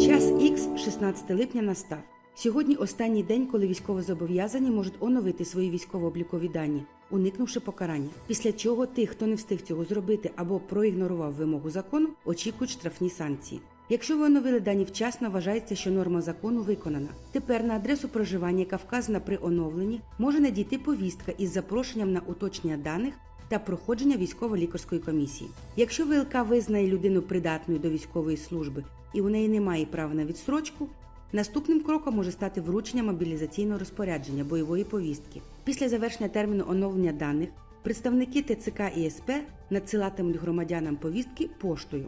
Час Х 16 липня настав. Сьогодні останній день, коли військовозобов'язані можуть оновити свої військово-облікові дані, уникнувши покарання. Після чого тих, хто не встиг цього зробити або проігнорував вимогу закону, очікують штрафні санкції. Якщо ви оновили дані вчасно, вважається, що норма закону виконана. Тепер на адресу проживання, яка вказана при оновленні, може надійти повістка із запрошенням на уточнення даних та проходження військово-лікарської комісії. Якщо ВЛК визнає людину придатною до військової служби і у неї немає права на відстрочку, наступним кроком може стати вручення мобілізаційного розпорядження бойової повістки. Після завершення терміну оновлення даних представники ТЦК і СП надсилатимуть громадянам повістки поштою.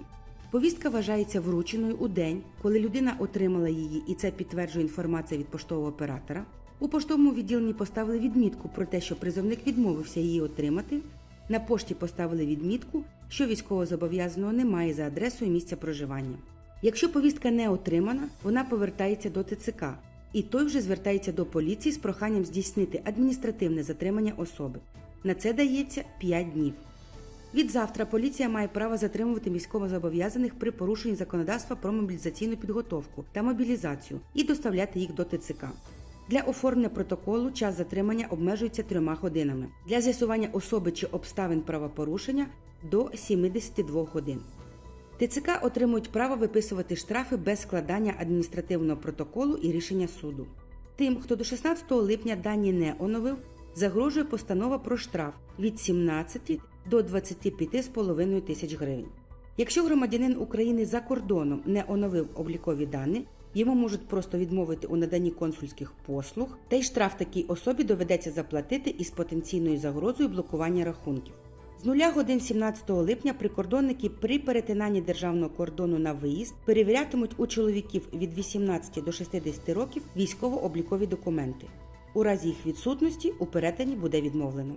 Повістка вважається врученою у день, коли людина отримала її, і це підтверджує інформація від поштового оператора. У поштовому відділенні поставили відмітку про те, що призовник відмовився її отримати. На пошті поставили відмітку, що військовозобов'язаного немає за адресою місця проживання. Якщо повістка не отримана, вона повертається до ТЦК, і той вже звертається до поліції з проханням здійснити адміністративне затримання особи. На це дається 5 днів. Від завтра поліція має право затримувати військовозобов'язаних при порушенні законодавства про мобілізаційну підготовку та мобілізацію і доставляти їх до ТЦК. Для оформлення протоколу час затримання обмежується трьома годинами. Для з'ясування особи чи обставин правопорушення до 72 годин. ТЦК отримують право виписувати штрафи без складання адміністративного протоколу і рішення суду. Тим, хто до 16 липня дані не оновив, загрожує постанова про штраф від 17 до 25,5 тисяч гривень. Якщо громадянин України за кордоном не оновив облікові дані, йому можуть просто відмовити у наданні консульських послуг, та й штраф такій особі доведеться заплатити із потенційною загрозою блокування рахунків. З нуля годин 17 липня прикордонники при перетинанні державного кордону на виїзд перевірятимуть у чоловіків від 18 до 60 років військово-облікові документи. У разі їх відсутності у перетині буде відмовлено.